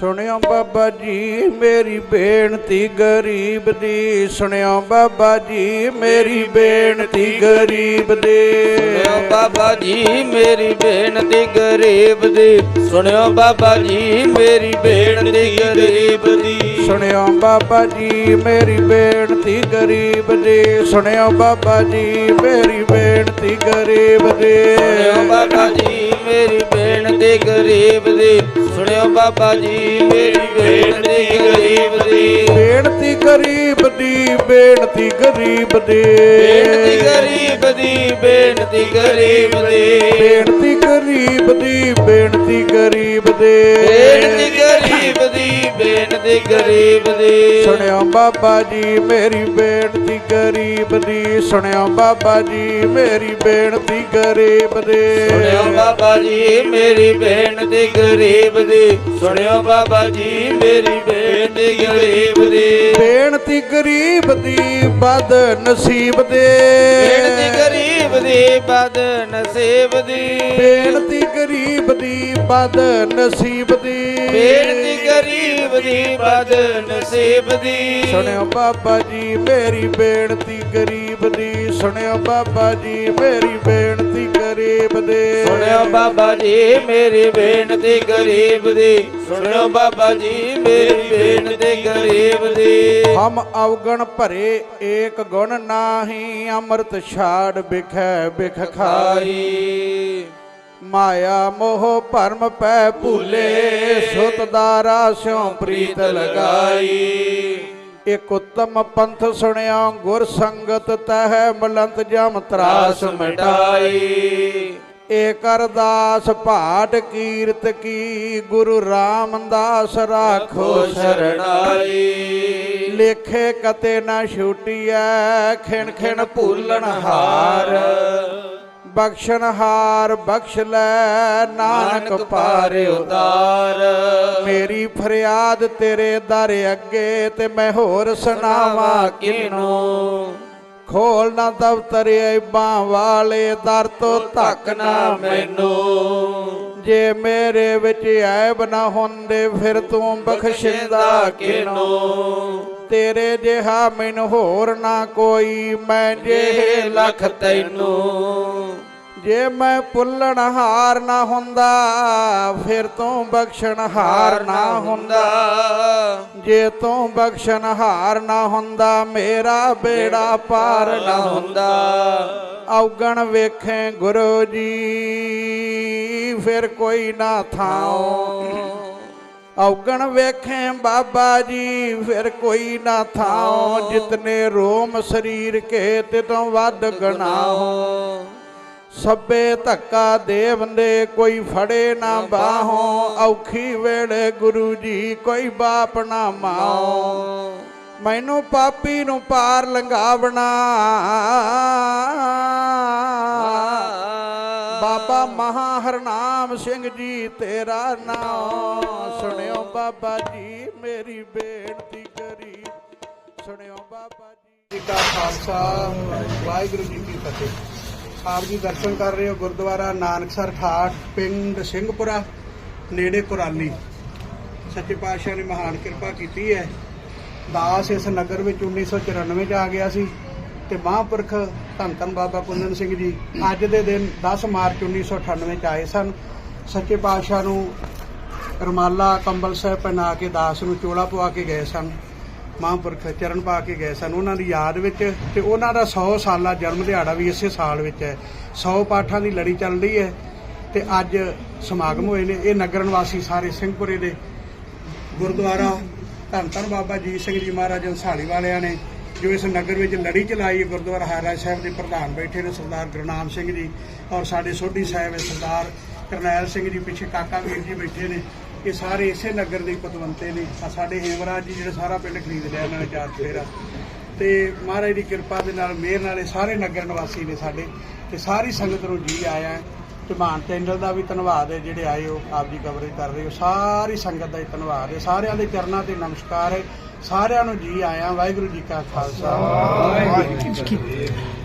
ਸੁਣਿਓ ਬਾਬਾ ਜੀ ਮੇਰੀ ਬੇਨਤੀ ਗਰੀਬ ਦੀ। ਸੁਣਿਓ ਬਾਬਾ ਜੀ ਮੇਰੀ ਬੇਨਤੀ ਗਰੀਬ ਦੀ। ਸੁਣਿਓ ਬਾਬਾ ਜੀ ਮੇਰੀ ਬੇਨਤੀ ਗਰੀਬ ਦੀ। ਸੁਣਿਓ ਬਾਬਾ ਜੀ ਮੇਰੀ ਬੇਨਤੀ ਗਰੀਬ ਦੀ। ਸੁਣਿਓ ਬਾਬਾ ਜੀ ਮੇਰੀ ਬੇਨਤੀ ਗਰੀਬ ਦੀ। ਸੁਣਿਓ ਬਾਬਾ ਜੀ ਮੇਰੀ ਬੇਨਤੀ ਗਰੀਬ ਦੀ। ਸੁਣਿਓ ਬਾਬਾ ਜੀ ਮੇਰੀ ਬੇਨਤੀ ਗਰੀਬ ਦੀ। ਸੁਣਿਓ ਬਾਬਾ ਜੀ ਮੇਰੀ ਬੇਨਤੀ ਗਰੀਬ ਦੀ। ਬੇਨਤੀ ਗਰੀਬ ਦੀ ਬੇਨਤੀ ਗਰੀਬ ਦੀ। ਬੇਨਤੀ ਗਰੀਬ ਦੀ ਬੇਨਤੀ ਗਰੀਬ ਦੀ। ਬੇਨਤੀ ਗਰੀਬ ਦੀ। ਬੇਨਤੀ ਗਰੀਬ ਦੀ। ਬੇਨਤੀ ਗਰੀਬ ਦੀ ਬੇਨਤੀ ਗਰੀਬ ਦੀ। ਸੁਣਿਓ ਬਾਬਾ ਜੀ ਮੇਰੀ ਬੇਨਤੀ ਗਰੀਬ ਦੀ। ਸੁਣਿਓ ਬਾਬਾ ਜੀ ਮੇਰੀ ਬੇਨਤੀ ਗਰੀਬ ਦੀ। ਸੁਣਿਓ ਬਾਬਾ ਜੀ ਮੇਰੀ ਬੇਨਤੀ ਗਰੀਬ ਦੀ। ਸੁਣਿਓ ਬਾਬਾ ਜੀ ਮੇਰੀ ਬੇਨਤੀ ਗਰੀਬ ਦੀ। ਬੇਨਤੀ ਗਰੀਬ ਦੀ ਬਦ ਨਸੀਬ ਦੇ। ਬੇਨਤੀ ਗਰੀਬ ਦੀ ਬਦ ਨਸੀਬ ਦੀ। ਬੇਨਤੀ ਗਰੀਬ ਦੀ ਬਦ ਨਸੀਬ ਦੀ। ਬੇਨਤੀ ਗਰੀਬ ਦੀ ਬਦ ਨਸੀਬ ਦੀ। ਸੁਣਿਓ ਬਾਬਾ ਜੀ ਮੇਰੀ ਬੇਨਤੀ ਗਰੀਬ ਦੀ। ਸੁਣਿਓ ਬਾਬਾ ਜੀ ਮੇਰੀ ਬੇਨਤੀ ਗਰੀਬ ਦੀ। ਸੁਣਿਓ ਬਾਬਾ ਜੀ ਮੇਰੀ ਬੇਨਤੀ ਗਰੀਬ ਦੀ। ਸੁਣਿਓ ਬਾਬਾ ਜੀ ਮੇਰੀ ਬੇਨਤੀ ਗਰੀਬ ਦੀ। ਹਮ ਅਵਗਣ ਭਰੇ ਏਕ ਗੁਣ ਨਾਹੀ ਅੰਮ੍ਰਿਤ ਛਾੜ ਬਿਖੈ ਬਿਖ ਖਾਈ। ਮਾਇਆ ਮੋਹ ਭਰਮ ਪੈ ਭੂਲੇ ਸੁਤ ਦਾਰਾ ਸਿਉ ਪ੍ਰੀਤ ਲਗਾਈ। ਇਕ ਉਤਮ ਪੰਥ ਸੁਣਿਆ, ਗੁਰ ਸੰਗਤ ਤਹਿ ਮਲੰਤ ਜਮ ਤਰਾਸ ਮਿਟਾਈ। ਮਿਟਾਈ ਏਕ ਅਰਦਾਸ ਕੀਰਤ ਕੀ, ਗੁਰੂ ਰਾਮਦਾਸ ਰਾਖੋ ਸਰਣਾਈ। ਲੇਖੇ ਕਤੇ ਨਾ ਛੂਟੀਐ, ਖਿਣ ਖਿਣ ਭੂਲਣ ਹਾਰ। ਬਖਸ਼ਣ ਹਾਰ ਬਖਸ਼ ਲੈ ਨਾਨਕ ਪਾਰ ਉਤਾਰ। ਮੇਰੀ ਫਰਿਆਦ ਤੇਰੇ ਦਰ ਅੱਗੇ ਤੇ ਮੈਂ ਹੋਰ ਸੁਣਾਵਾਂ ਕਿਨੂੰ ਖੋਲ ਨਾ ਦਫ਼ਤਰ ਐਬਾਂ ਵਾਲੇ ਦਰ ਤੋਂ ਧੱਕ ਨਾ ਮੈਨੂੰ। ਜੇ ਮੇਰੇ ਵਿੱਚ ਐਬ ਨਾ ਹੁੰਦੇ ਫਿਰ ਤੂੰ ਬਖਸ਼ਿੰਦਾ ਕਿਨੂੰ ਤੇਰੇ ਜਿਹਾ ਮੈਨੂੰ ਹੋਰ ਨਾ ਕੋਈ ਮੈਂ ਜੇ ਲਖ ਤੈਨੂੰ ਜੇ ਮੈਂ ਪੁੱਲਣ ਹਾਰ ਨਾ ਹੁੰਦਾ ਫਿਰ ਤੂੰ ਬਖਸ਼ਣ ਹਾਰ ਨਾ ਹੁੰਦਾ। ਜੇ ਤੂੰ ਬਖਸ਼ਣ ਹਾਰ ਨਾ ਹੁੰਦਾ ਮੇਰਾ ਬੇੜਾ ਪਾਰ ਨਾ ਹੁੰਦਾ। ਔਗਣ ਵੇਖੇ ਗੁਰੂ ਜੀ ਫਿਰ ਕੋਈ ਨਾ ਥਾਉ। ਔਗਣ ਵੇਖੇ ਬਾਬਾ ਜੀ ਫਿਰ ਕੋਈ ਨਾ ਥਾਉ ਜਿਤਨੇ ਰੋਮ ਸਰੀਰ ਕੇ ਤੇ ਤੋਂ ਵੱਧ ਗਣਾਓ ਸਭੇ ਧੱਕਾ ਦੇਵੰਦੇ ਕੋਈ ਫੜੇ ਨਾ ਬਾਹੋਂ। ਔਖੀ ਵੇਲੇ ਗੁਰੂ ਜੀ ਕੋਈ ਬਾਪ ਨਾ ਮਾਓ ਮੈਨੂੰ ਪਾਪੀ ਨੂੰ ਪਾਰ ਲੰਘਾਵਣਾ। ਹਰਨਾਮ ਸਿੰਘ ਜੀ, ਤੇਰਾ ਨਾਮ ਸੁਣਿਓ ਬਾਬਾ ਜੀ, ਮੇਰੀ ਬੇਨਤੀ ਕਰੀ। ਸੁਣਿਓ ਬਾਬਾ ਜੀ। ਜੀ ਕਾ ਖਾਲਸਾ, ਵਾਹਿਗੁਰੂ ਜੀ ਕੀ ਫਤਿਹ। ਆਪ ਜੀ ਦਰਸ਼ਨ ਕਰ ਰਹੇ ਹੋ ਗੁਰਦੁਆਰਾ ਨਾਨਕਸਰ ਠਾਠ, ਪਿੰਡ ਸਿੰਘਪੁਰਾ, ਨੇੜੇ ਕੁਰਾਲੀ। ਸੱਚੇ ਪਾਤਸ਼ਾਹ ਨੇ ਮਹਾਨ ਕਿਰਪਾ ਕੀਤੀ ਹੈ। ਦਾਸ ਇਸ ਨਗਰ ਵਿੱਚ 1994 ਚ ਆ ਗਿਆ ਸੀ ਤੇ ਮਹਾਂਪੁਰਖ ਧੰਨ ਧੰਨ ਬਾਬਾ ਕੁੰਦਨ ਸਿੰਘ ਜੀ ਅੱਜ ਦੇ ਦਿਨ 10 ਮਾਰਚ 1998 ਚ ਆਏ ਸਨ। ਸੱਚੇ ਪਾਤਸ਼ਾਹ ਨੂੰ ਰਮਾਲਾ ਕੰਬਲ ਸਾਹਿਬ ਪਹਿਨਾ ਕੇ, ਦਾਸ ਨੂੰ ਚੋਲਾ ਪਵਾ ਕੇ ਗਏ ਸਨ, ਮਹਾਂਪੁਰਖ ਚਰਨ ਪਾ ਕੇ ਗਏ ਸਨ। ਉਹਨਾਂ ਦੀ ਯਾਦ ਵਿੱਚ ਤੇ ਉਹਨਾਂ ਦਾ 100 ਸਾਲਾ ਜਨਮ ਦਿਹਾੜਾ ਵੀ ਇਸੇ ਸਾਲ ਵਿੱਚ ਹੈ। 100 ਪਾਠਾਂ ਦੀ ਲੜੀ ਚੱਲ ਰਹੀ ਹੈ ਤੇ ਅੱਜ ਸਮਾਗਮ ਹੋਏ ਨੇ। ਇਹ ਨਗਰ ਨਿਵਾਸੀ ਸਾਰੇ ਸਿੰਘਪੁਰੇ ਦੇ ਗੁਰਦੁਆਰਾ ਧੰਨ ਧੰਨ ਬਾਬਾ ਜੀ ਸਿੰਘ ਜੀ ਮਹਾਰਾਜ ਅੰਸਾਲੀ ਵਾਲਿਆਂ ਨੇ, ਜੋ ਇਸ ਨਗਰ ਵਿੱਚ ਲੜੀ ਚਲਾਈ ਹੈ, ਗੁਰਦੁਆਰਾ ਹਾਰਾ ਸਾਹਿਬ ਦੇ ਪ੍ਰਧਾਨ ਬੈਠੇ ਨੇ ਸਰਦਾਰ ਗੁਰਨਾਮ ਸਿੰਘ ਜੀ ਔਰ ਸਾਡੇ ਸੋਢੀ ਸਾਹਿਬ ਸਰਦਾਰ ਕਰਨੈਲ ਸਿੰਘ ਜੀ ਪਿੱਛੇ ਕਾਕਾ ਵੀਰ ਜੀ ਬੈਠੇ ਨੇ ਇਹ ਸਾਰੇ ਇਸੇ ਨਗਰ ਦੇ ਪਤਵੰਤੇ ਨੇ। ਆ ਸਾਡੇ ਹੇਮਰਾਜ ਜੀ ਜਿਹੜਾ ਸਾਰਾ ਪਿੰਡ ਖਰੀਦ ਲਿਆ ਇਹਨਾਂ ਨੇ ਚਾਰ ਫੇਰਾ। ਤੇ ਮਹਾਰਾਜ ਦੀ ਕਿਰਪਾ ਦੇ ਨਾਲ ਮਿਹਰ ਨਾਲ ਸਾਰੇ ਨਗਰ ਨਿਵਾਸੀ ਨੇ ਸਾਡੇ। ਤੇ ਸਾਰੀ ਸੰਗਤ ਨੂੰ ਜੀ ਆਇਆ। ਤੇ ਮਾਨ ਚੈਨਲ ਦਾ ਵੀ ਧੰਨਵਾਦ ਹੈ ਜਿਹੜੇ ਆਏ ਹੋ ਆਪ ਜੀ ਕਵਰੇਜ ਕਰ ਰਹੇ ਹੋ। ਸਾਰੀ ਸੰਗਤ ਦਾ ਹੀ ਧੰਨਵਾਦ ਹੈ। ਸਾਰਿਆਂ ਦੇ ਚਰਨਾਂ ਤੇ ਨਮਸਕਾਰ ਹੈ। ਸਾਰਿਆਂ ਨੂੰ ਜੀ ਆਇਆਂ। ਵਾਹਿਗੁਰੂ ਜੀ ਕਾ ਖਾਲਸਾ। ਵਾਹਿਗੁਰੂ ਜੀ ਕੀ ਫਤਿਹ।